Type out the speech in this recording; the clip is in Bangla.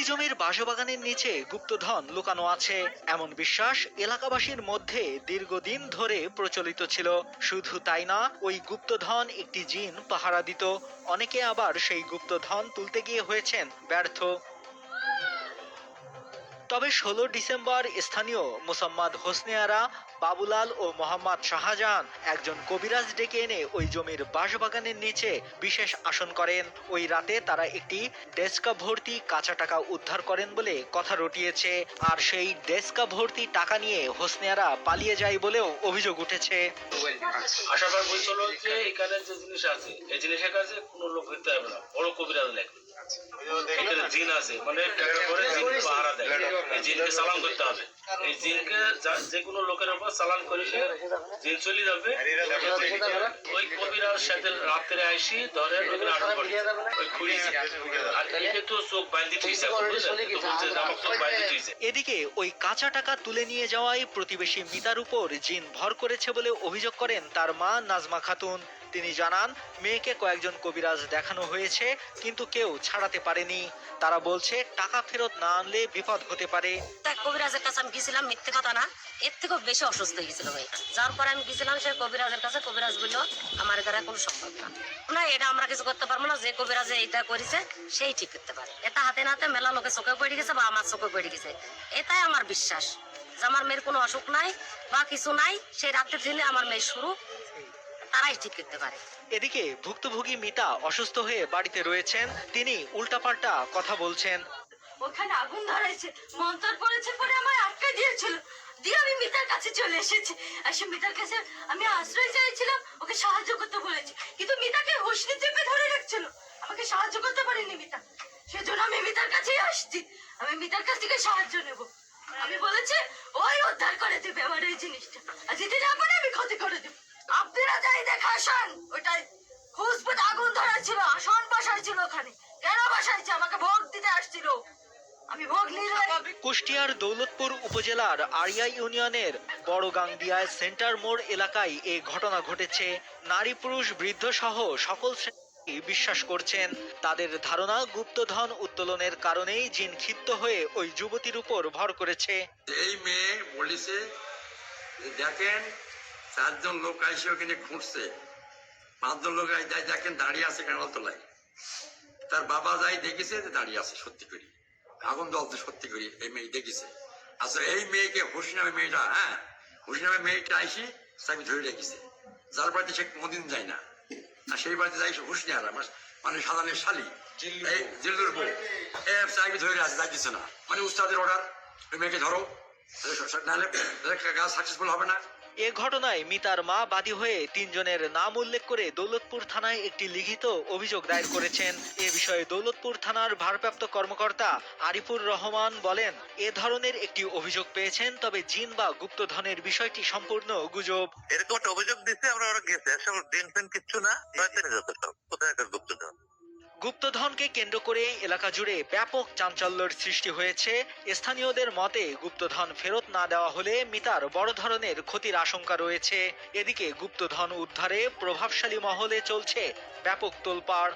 একটি জমির বাসবাগানের নিচে গুপ্তধন লুকানো আছে। এমন বিশ্বাস এলাকাবাসীর মধ্যে দীর্ঘদিন ধরে প্রচলিত ছিল। শুধু তাই না, ওই গুপ্তধন একটি জিন পাহারা দিত। অনেকে আবার সেই গুপ্তধন তুলতে গিয়ে হয়েছেন ব্যর্থ। তবে ষোলো ডিসেম্বর স্থানীয় মোসাম্মদ হোসনিয়ারা, বাবুলাল ও মোহাম্মদ শাহজাহান একজন কবিরাজ ডেকে এনে ওই জমির বাঁশবাগানের নিচে বিশেষ আসন করেন। ওই রাতে তারা একটি ডেস্কা ভর্তি কাঁচা টাকা উদ্ধার করেন বলে কথা রটিয়েছে। আর সেই ডেস্কা ভর্তি টাকা নিয়ে হোসনিয়ারা পালিয়ে যায় বলেও অভিযোগ উঠেছে। আসার পর বলছিল যে এখানে যে জিনিস আছে, এই জিনিসের কাছে কোনো লোক হইতে হবে না। কবিরাজ জিন আছে। মানে করে জিন পাহারা দেয়। এই জিনকে সালাম করতে হবে। এই জিনকে যে কোনো লোকের উপর সালাম করিলে জিন চলে যাবে। ওই কবিরাজ সাথে রাত্রে আইসি ধরেন ওখানে আটক করে। ওই খুঁড়িছে আর একে চোখ বাইন্ধি ঠিকছে বুঝলেন তো বলছে যে আমার চোখ বাইন্ধি ঠিকছে এদিকে ওই কাঁচা টাকা তুলে নিয়ে যাওয়ায় প্রতিবেশী মিতার উপর জিন ভর করেছে বলে অভিযোগ করেন তার মা নাজমা খাতুন। তিনি জানান, মেয়েকে কয়েকজন কবিরাজ দেখানো হয়েছে, কিন্তু কেউ ছাড়াতে পারেনি। তারা বলছে, টাকা ফেরত না আনলে বিপদ হতে পারে। কবিরাজের কাছে আমি মিথ্যে কথা না, এর থেকেও বেশি অসুস্থ হয়ে যার পরে আমি সে কবিরাজের কাছে, কবিরাজ বলল, আমার দ্বারা কোনো সম্ভব না। না, এটা আমরা কিছু করতে পারব না, যে কবিরাজে এটা করেছে, সেই ঠিক করতে পারে। এটা হাতে নাতে মেলা লোকে চোখে পড়ে গেছে বা আমার চোখে পড়ে গেছে। এটাই আমার বিশ্বাস। আমার মেয়ের কোনো অসুখ নাই বা কিছু নাই সেই রাত্রে দিনে আমার মেয়ে শুরু তারাই ঠিক করতে পারে। এদিকে ভুক্তভোগী মিতা অসুস্থ হয়ে বাড়িতে রয়েছেন। তিনি উল্টাপাল্টা কথা বলছেন। ওখানে আগুন ধরাইছে মন্তর পড়েছে পরে আমার আটকে দিয়েছিল। দিয়ে আমি মিতার কাছে চলে এসেছি। আর সে মিতার কাছে আমি আশ্রয় চাইছিলাম ওকে সাহায্য করতে বলেছি। কিন্তু মিতাকে হুসনি চেপে ধরে রাখছিল। আমাকে সাহায্য করতে পারেনি মিতা। সেজন্য আমি মিতার কাছেই আসছি। আমি মিতার কাছ থেকে সাহায্য নেব। আমি বলেছি ওই উদ্ধার করে দেবে আমার এই জিনিসটা আর যদি না পারে আমি ক্ষতি করে দেবো আপনারা যাই দেখা আসন ওইটাই হুসপুট আগুন ধরাছিল আসন বসাইছিল ওখানে কেন বসাইছে আমাকে ভোগ দিতে আসছিল। আমি ভোগ কুষ্টিয়ার দৌলতপুর উপজেলার আড়িয়া ইউনিয়নের বড়গাংদিয়ায় সেন্টার মোড় এলাকায় এই ঘটনা ঘটেছে। নারী পুরুষ বৃদ্ধ সহ সকল শ্রেণি বিশ্বাস করছেন। তাদের ধারণা গুপ্তধন উত্তোলনের কারণেই জিন ক্ষিপ্ত হয়ে ওই যুবতীর উপর ভর করেছে। এই মেয়ে বলেছে দেখেন চারজন লোক আইসে ওখানে ঘুরছে পাঁচজন লোক দেখেন দাঁড়িয়ে আছে কেন তলায় তার বাবা যাই দেখেছে যে দাঁড়িয়ে আছে সত্যি করি। আগুন জ্বলতে সত্যি করি এই মেয়ে দেখেছে। আচ্ছা এই মেয়েকে হুসি নামে মেয়েটা হ্যাঁ হুসি নামে মেয়েটা আইসি তাকে ধরে রেখেছে। যার বাড়িতে সে কোনোদিন যায় না। আর সেই বাড়িতে যাই সে হুসনি আর মানে সাধারণের শালি। এই জিল্লুর বউ। এ চাকরি ধরে আছে যাইতেছে না। মানে উস্তাদের অর্ডার ওই মেয়েকে ধরো। নাহলে কাজ সাকসেসফুল হবে না। এ ঘটনায় মিতার মা বাদী হয়ে তিনজনের নাম উল্লেখ করে দৌলতপুর থানায় একটি লিখিত অভিযোগ দায়ের করেছেন। এ বিষয়ে দৌলতপুর থানার ভারপ্রাপ্ত কর্মকর্তা আরিফুর রহমান বলেন এ ধরনের একটি অভিযোগ পেয়েছেন তবে জিন বা গুপ্তধনের বিষয়টি সম্পূর্ণ গুজব। এরকম একটা অভিযোগ দিচ্ছে আমরা ওরা গেছে। আসলে দিন ফেন কিচ্ছু না কোথায় একটা গুপ্তধন? গুপ্তধনকে কেন্দ্র করে এলাকা জুড়ে ব্যাপক চাঞ্চল্যের সৃষ্টি হয়েছে। স্থানীয়দের মতে, গুপ্তধন ফেরত না দেওয়া হলে মিতার বড় ধরনের ক্ষতির আশঙ্কা রয়েছে। এদিকে গুপ্তধন উদ্ধারে প্রভাবশালী মহলে চলছে ব্যাপক তোলপাড়।